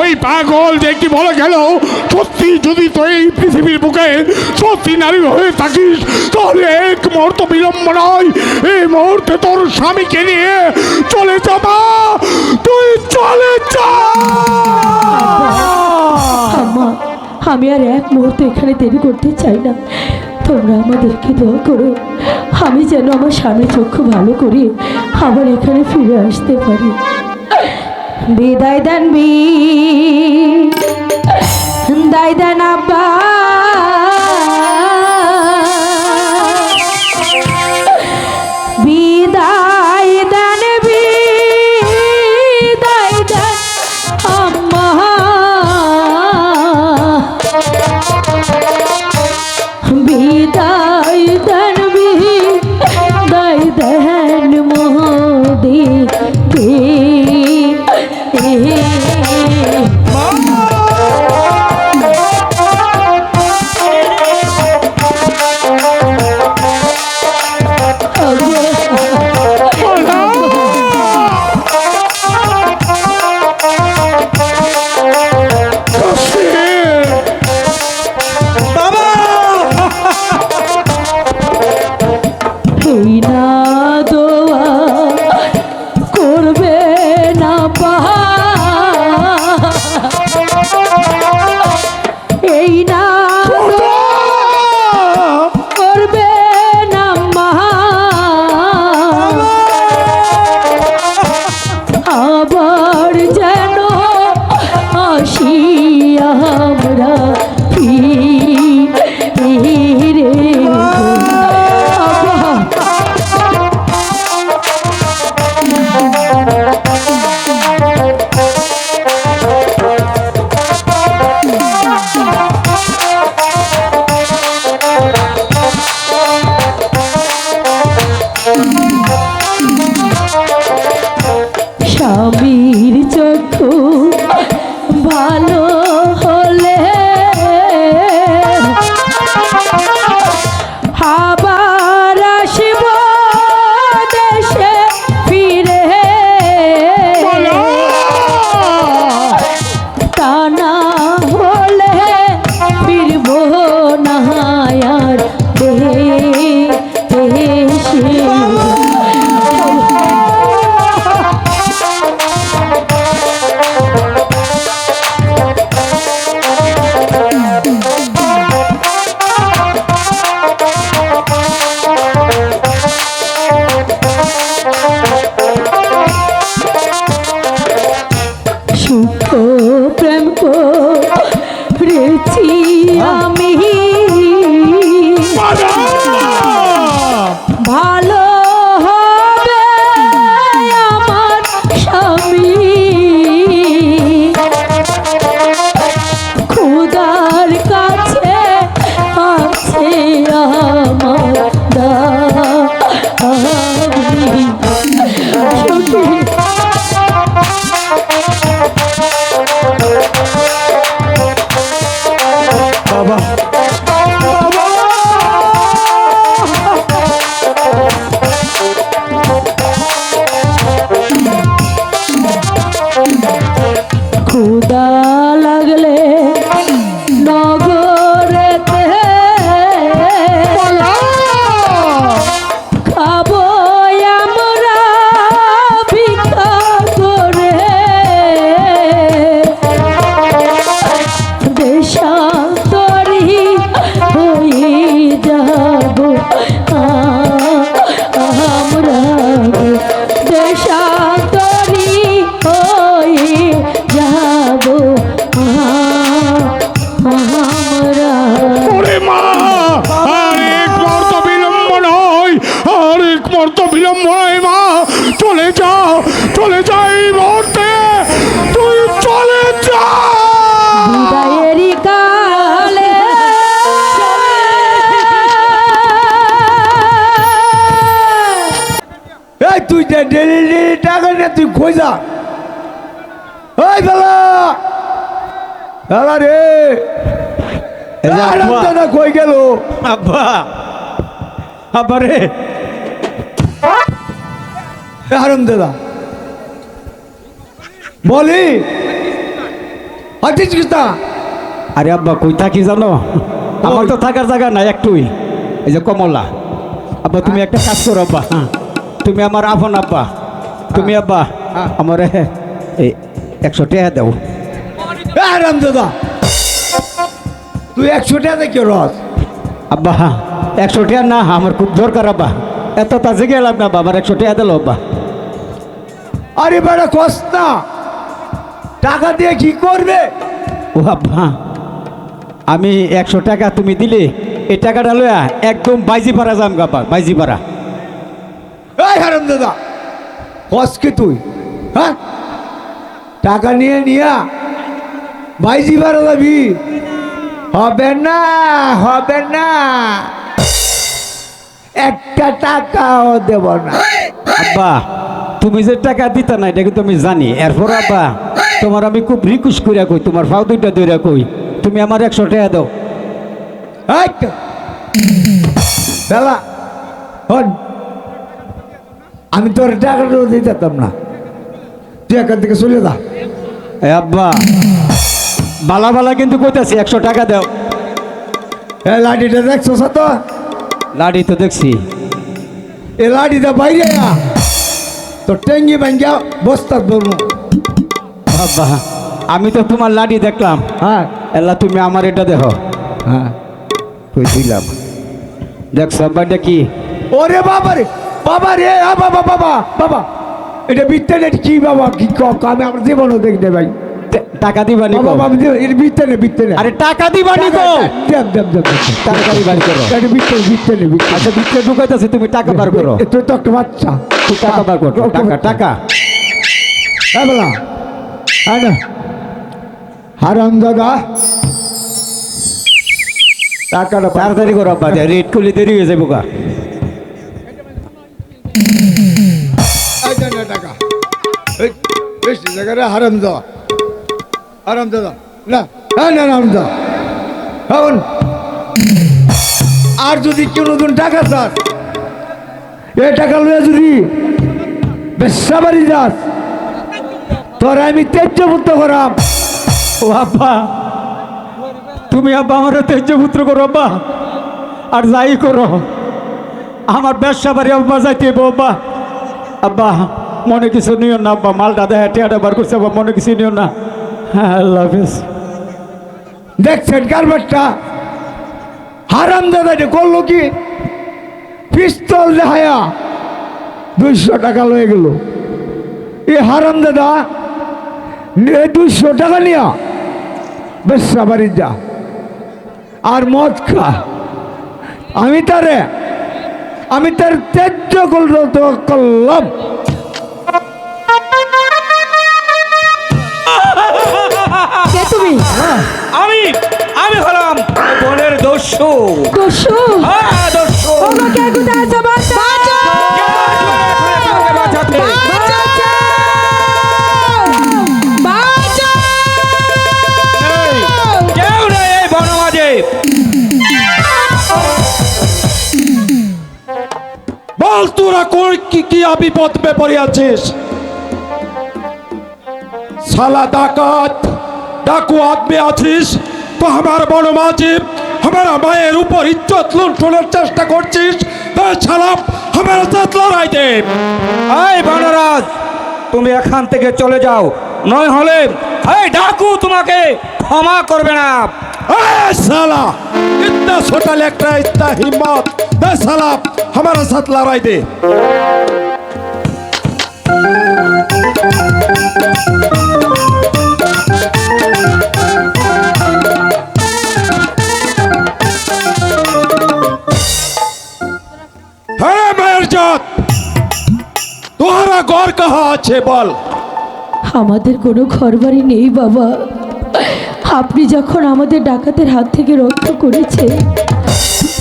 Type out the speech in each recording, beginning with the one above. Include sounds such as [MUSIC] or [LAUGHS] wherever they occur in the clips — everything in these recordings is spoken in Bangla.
ওই পাগল যে কি বলে গেল, সত্যি যদি তুই এই পৃথিবীর বুকে সত্যি নারী হয়ে থাকিস, তাহলে এক মুহূর্ত বিলম্ব নয়। এই মুহূর্তে তোর স্বামীকে নিয়ে চলে যাবা। তুই চলে যা। আমি আর এক মুহূর্ত এখানে দেরি করতে চাই না। তোমরা আমাদেরকে দোয়া করো। আমি যেন আমার স্বামী চক্ষু ভালো করি আবার এখানে ফিরে আসতে পারি। বিদায় দেন বি দায় দেন আব্বা। এই তুই যে ডেলি ডেলি টাকা নিয়ে তুই কই যা? ওই বেলা! বেলা রে! আরামদাদা কই গেল? আব্বা। আব্বা রে। আরামদাদা বলি। হচ্ছে কিস্তা আরে আব্বা কই থাকি জানো? আমার তো থাকার জায়গা নাই একটুই। এই যে কমলা। আব্বা তুমি একটা কাজ করো আব্বা। হ্যাঁ তুমি আমার আপন আব্বা। তুমি আব্বা হ্যাঁ। আমার এই একশো টাকা দাও। রাম দাদা তুই একশো টাকা কি রস? আব্বা একশো টাকা না আমার খুব দরকার আব্বা। এত তাজে গেলাম না আব্বা আমার একশো টাকা দিল আব্বা। আরে বেড়া কস না। টাকা দিয়ে কি করবে? ও আব্বা আমি একশো টাকা তুমি দিলে এই টাকাটা লয়া একদম বাইজি পাড়া যাম গাব্বা বাইজি পাড়া। এই হারাম দাদা। কস কি তুই? হ্যাঁ? টাকা নিয়ে নিয়া বাইজি বারো যাবি হবে না হবে না। একটা টাকাও দেব না। আব্বা তুমি যে টাকা দিতা না এটা কিন্তু আমি জানি। এরপর আব্বা তোমার আমি খুব রিকোয়েস্ট করিয়া কই তোমার ফাও দুইটা দইরা কই। তুমি আমার একশো টাকা দাও। হন। আমি তোর টাকাটা দিতে যেতাম না তুই এখান থেকে চলে যা এ আব্বা বালা বালা কিন্তু কইতাছি একশো টাকা দাও এই লাঠিটা দেখছ তো লাড়ি তো দেখছি এই লাঠিটা বাইরে আ। তোর টেঙ্গি ভাঙ্গিয়া বস্তা ধরবো আব্বা আমি তো তোমার লাড়ি দেখলাম হ্যাঁ এলা তুমি আমার এটা দেখো হ্যাঁ কই দিলাম দেখছ আব্বা এটা কি ওরে বাবা রে বাবা রে বাবা বাবা বাবা এটা বিত্তে নেই কি বাবা কি ক- আমি আমার জীবনও দেখতে ভাই। টাকা দিবা নিকো বাবা বাবা এটা বিত্তে নেই বিত্তে নেই। আরে টাকা দিবা নিকো দেব দেব দেব তাড়াতাড়ি বাড়ি করো। এটা বিত্তে বিত্তে নেই বিত্তে আচ্ছা ভিতরে ঢুকাইতেছি তুমি টাকা বার করো। তুই তো একটা বাচ্চা। তুই টাকা বার করো টাকা টাকা। হ্যাঁ বলা হ্যাঁ না। হারাম দাদা। টাকাটা তাড়াতাড়ি করো আব্বা রেড করলে দেরি হয়ে যাব গা। জায়গায় হারাম দাদা হারাম দাদা না হ্যাঁ না, হারাম দাদা এখন আর যদি কেউ নতুন টাকা চাস এ টাকা লইয়া যদি বেশা বাড়ি যাস, তোর আমি তেজ্যপুত্র করাম। ও আব্বা, তুমি আব্বা আমার তেজপুত্র করো আব্বা। আর যাই করো, আমার ব্যবসা বাড়ি আব্বা যাইতে আব্বা। আব্বা মনে কিছু নিও না আব্বা মালটা দেখা টেয়াটা বার করছে আব্বা মনে কিছু নিও না। হ্যাঁ দেখছেন কারবারটা হারাম দাদা, এটা করল কি? পিস্তল দেখায়া দুইশো টাকা লয়ে গেল। এই হারাম দাদা দুইশো টাকা নিয়া বেশা বাড়ি যা। আর মদ খা। আমি তারে, আমি তার ত্যায্য করলাম। আমি আমি হলাম বোনের দস্যু। দস্যু? হ্যাঁ দস্যু। ওগো কে কোথায় বনমাঝে। বল তোরা কই কি কি বিপদ পড়ে আছিস? সালা ডাকাত। ডাকু মে আছিস তো আমার বড় মাঝিব আমার মায়ের উপর ইজ্জত লুণ্ঠনের চেষ্টা করছিস তাই সালাম আমার সাথে লড়াই দে। এই বনরাজ তুমি এখান থেকে চলে যাও নয় হলে এই ডাকু তোমাকে ক্ষমা করবে না। সালা ইত্তা ছোটাল একটা ইত্তা হিম্মত। সালা আমার সাথে লড়াই দে। Thank you. मेरजात तुम्हारा गौर कहाँ আছে বল আমাদের কোনো ঘরবাড়ি নেই বাবা আপনি যখন আমাদের ডাকাতের হাত থেকে রক্ষা করেছে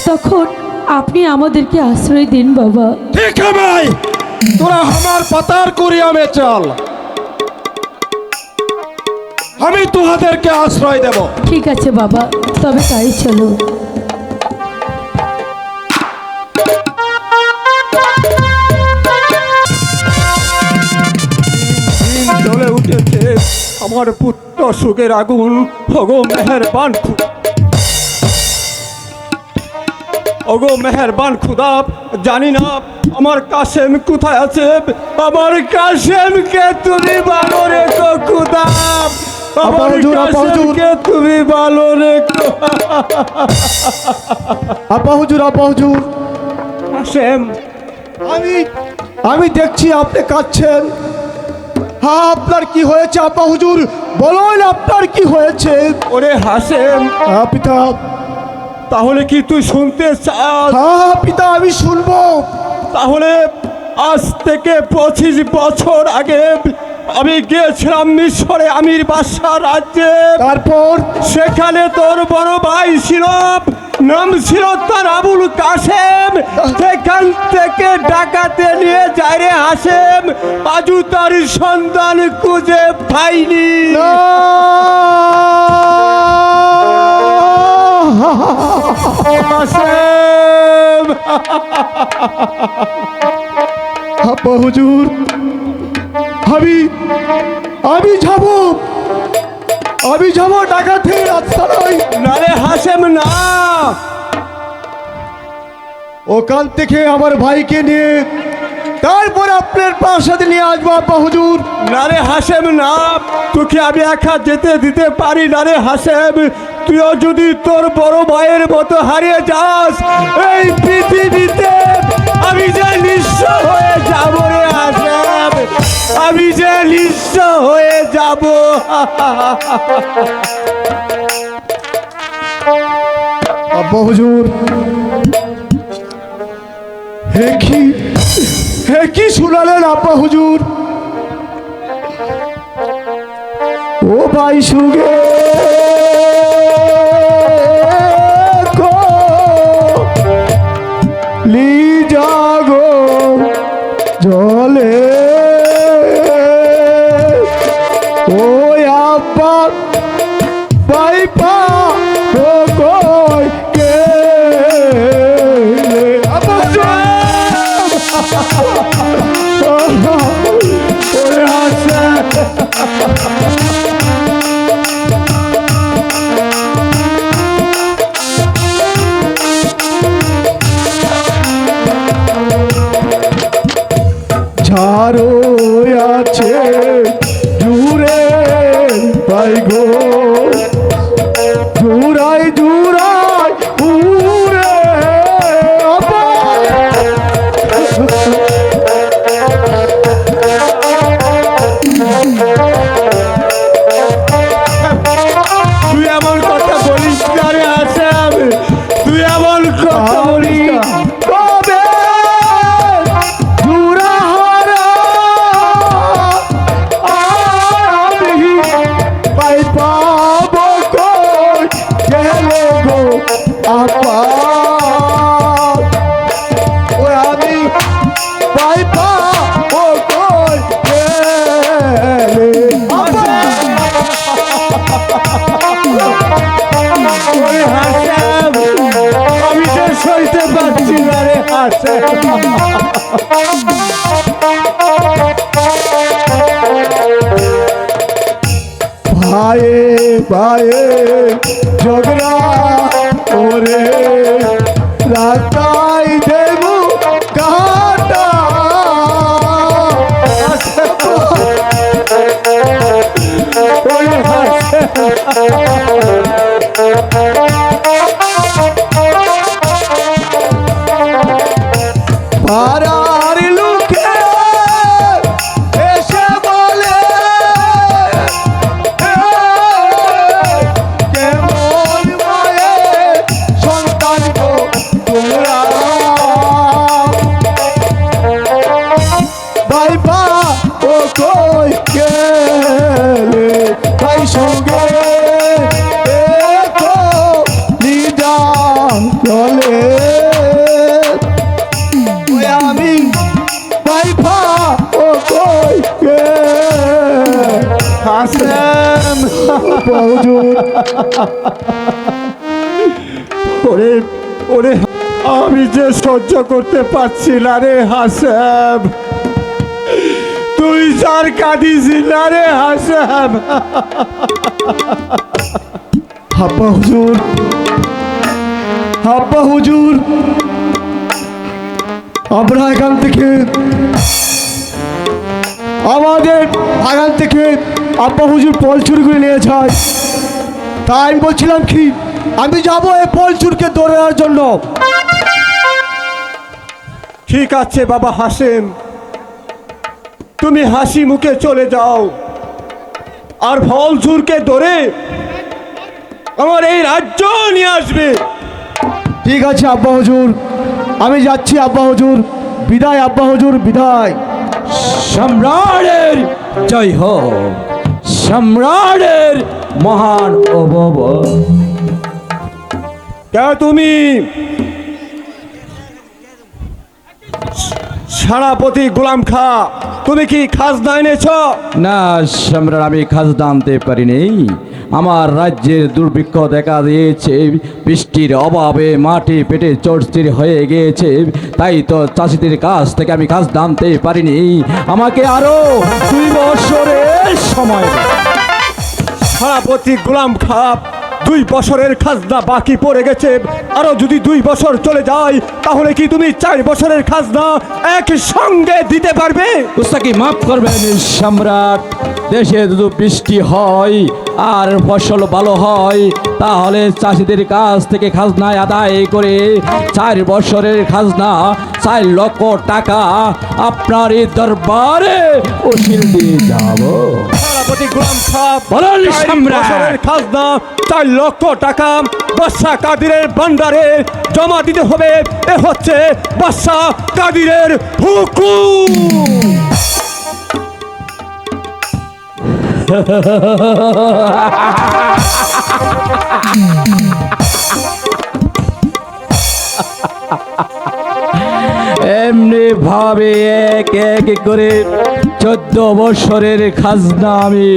তখন আপনি আমাদেরকে আশ্রয় দিন বাবা ঠিক है भाई তোরা আমার পাতার কুরিয়ামে চল আমি তোমাদেরকে আশ্রয় দেব ঠিক আছে বাবা তবে তাই চলো আমার পুত্র সুখের আগুন ওগো মেহেরবান খু- ওগো মেহেরবান খুদা জানি না আমার কাশেম কোথায় আছে আমার কাশেমকে তুমি ভালো রেখো খুদা। আমার হুজুর, আপা হুজুর। কাশেমকে তুমি ভালো রেখো আপা হুজুর আপা হুজুর। কাশেম। আমি আমি দেখছি আপনি কাঁদছেন। আপনার কি হয়েছে আপা হুজুর? বলুন আপনার কি হয়েছে? ওরে হাসেন হ্যাঁ পিতা। তাহলে কি তুই শুনতে চাস? হ্যাঁ পিতা আমি শুনব। তাহলে আজ থেকে পঁচিশ বছর আগে আমি গিয়েছিলাম মিশরে আমির বাদশাহ রাজ্যে। তারপর? সেখানে তোর বড় ভাই ছিল নাম ছিল তার আবুল কাসেম সেখান থেকে ডাকাতে নিয়ে যায় রে হাসেম আজু তার সন্তান খুঁজে পাইনি। হাসেম হুজুর আমি আমি যাব। আমি যাব ডাকাতে রাস্তা নয় না রে হাসেম না। ওখান থেকে আমার ভাইকে নিয়ে তারপর আপনার প্রাসাদে নিয়ে আসব আপা হুজুর। না রে হাসেম না তোকে আমি একা যেতে দিতে পারি না রে হাসেম। তুইও যদি তোর বড় ভাইয়ের মতো হারিয়ে যাস এই পৃথিবীতে আমি যে নিঃস্ব হয়ে যাব রে হাসেম। আমি যে নিঃস্ব হয়ে যাব। হুজুর, হে কি শুনালেন আব্বা হুজুর? ও ভাই সুগে জলে ওরে, আমি যে সহ্য করতে পারছি না রে হাসেম। তুই যার কাঁদিস না রে হাসান আব্বা হুজুর আব্বা হুজুর। আমরা এখান থেকে, আমাদের বাগান থেকে আব্বা হুজুর ফল চুরি করে নিয়ে যায়। তাই আমি বলছিলাম কি আমি যাব এই ফল চুরকে ধরে নেওয়ার জন্য। ঠিক আছে, বাবা হাসেম। তুমি হাসি মুখে চলে যাও। আর ফল ঝুরকে ধরে আমার এই রাজ্য নিয়ে আসবে। ঠিক আছে, আব্বা হজুর। আমি যাচ্ছি, আব্বা হজুর। বিদায়, আব্বা হজুর, বিদায়। সম্রাটের জয় হোক। সম্রাটের মহান অভব কে তুমি? সেনাপতি গোলাম খা তুমি কি খাজনা এনেছ? না সম্রাট আমি খাজনা আনতে পারিনি। আমার রাজ্যের দুর্ভিক্ষ দেখা দিয়েছে বৃষ্টির অভাবে মাটি পেটে চড়চির হয়ে গিয়েছে। তাই তো চাষিদের কাছ থেকে আমি খাজনা আনতে পারিনি। আমাকে আরও দুই বছরের সময় দাও। সেনাপতি গোলাম খা দুই বছরের খাজনা বাকি পড়ে গেছে। আরও যদি দুই বছর চলে যায়, তাহলে কি তুমি চার বছরের খাজনা এক সঙ্গে দিতে পারবে? উস্তাকি, মাফ করবেন সম্রাট। দেশে যদি বৃষ্টি হয় আর ফসল ভালো হয়, তাহলে চাষিদের কাছ থেকে খাজনা আদায় করে চার বছরের খাজনা, চার লক্ষ টাকা আপনার এই দরবারে উসিল দিয়ে যাব। সেনাপতি গোলাম সাহ বলেন সম্রাট। খাজনা চার লক্ষ টাকা বাদশাহ কাদিরের ভান্ডারে জমা দিতে হবে এ হচ্ছে বাদশাহ কাদিরের হুকুম [LAUGHS] এমনি ভাবে এক এক করে চোদ্দ বছরের খাজনা আমি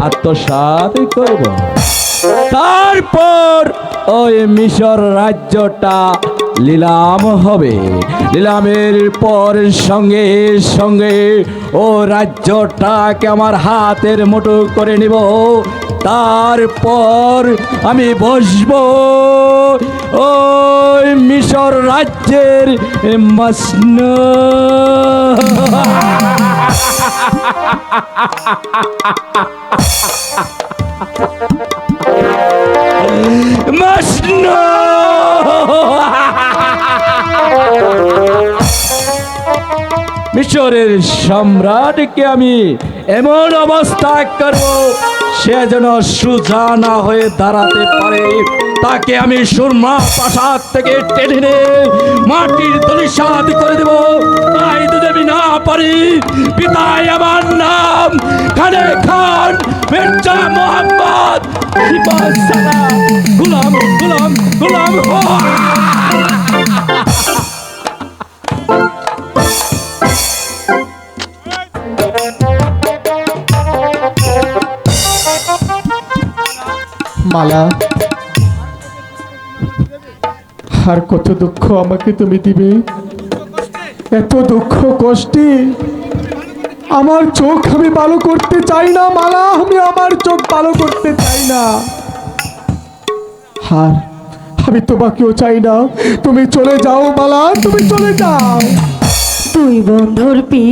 আত্মসাত করব। তারপর ওই মিশর রাজ্যটা নিলাম হবে। নিলামের পর সঙ্গে সঙ্গে ও রাজ্যটাকে আমার হাতের মুঠো করে নিব। তারপর আমি বসবো ওই মিশর রাজ্যের মসন [LAUGHS] মসন মিশরের সম্রাটকে আমি এমন অবস্থা করব সে যেন সুজা না হয়ে দাঁড়াতে পারে। তাকে আমি সুরমা প্রাসাদ থেকে টেনে নে মাটির দলিসাদ করে দেব। তাই যদি আমি না পারি পিতায় আমার নাম খানে খান মির্জা মোহাম্মদ। গুলাম গুলাম গুলাম মালা আর কত দুঃখ আমাকে তুমি দিবে? এত দুঃখ, কষ্টে আমার চোখ আমি ভালো করতে চাই না, মালা আমি আমার চোখ ভালো করতে চাই না। আর আমি তোমাকেও চাই না। তুমি চলে যাও, মালা, তুমি চলে যাও। তুই বন্ধুর পি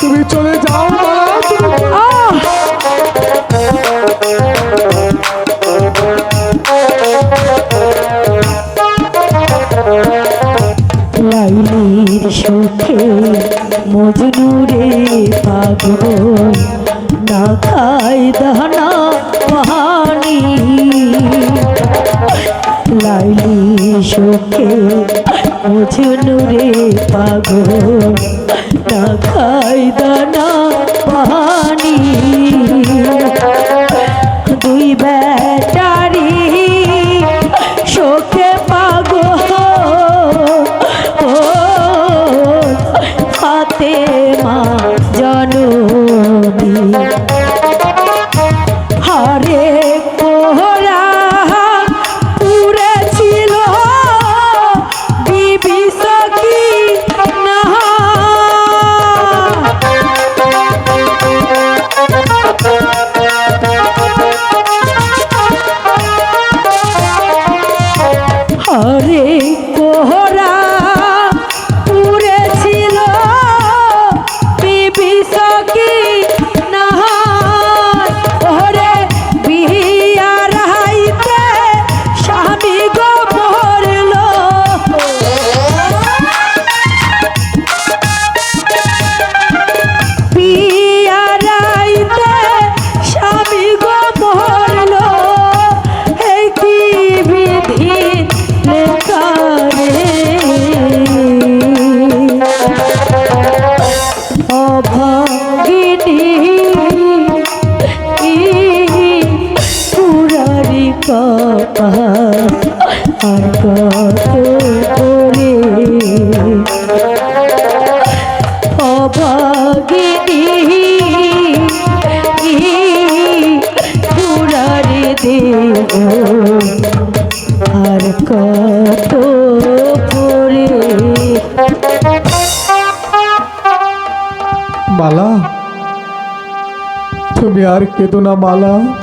তুমি চলে যাও লাইলির সুখে মজনুরে পাগল না খাই দানা পাহানি লাইলি সুখে মজনুরে পাগল না খাই দানা পানি দুই বেটারি শোকে পাগ ও হাতে মা জনবী কেদনা মালা।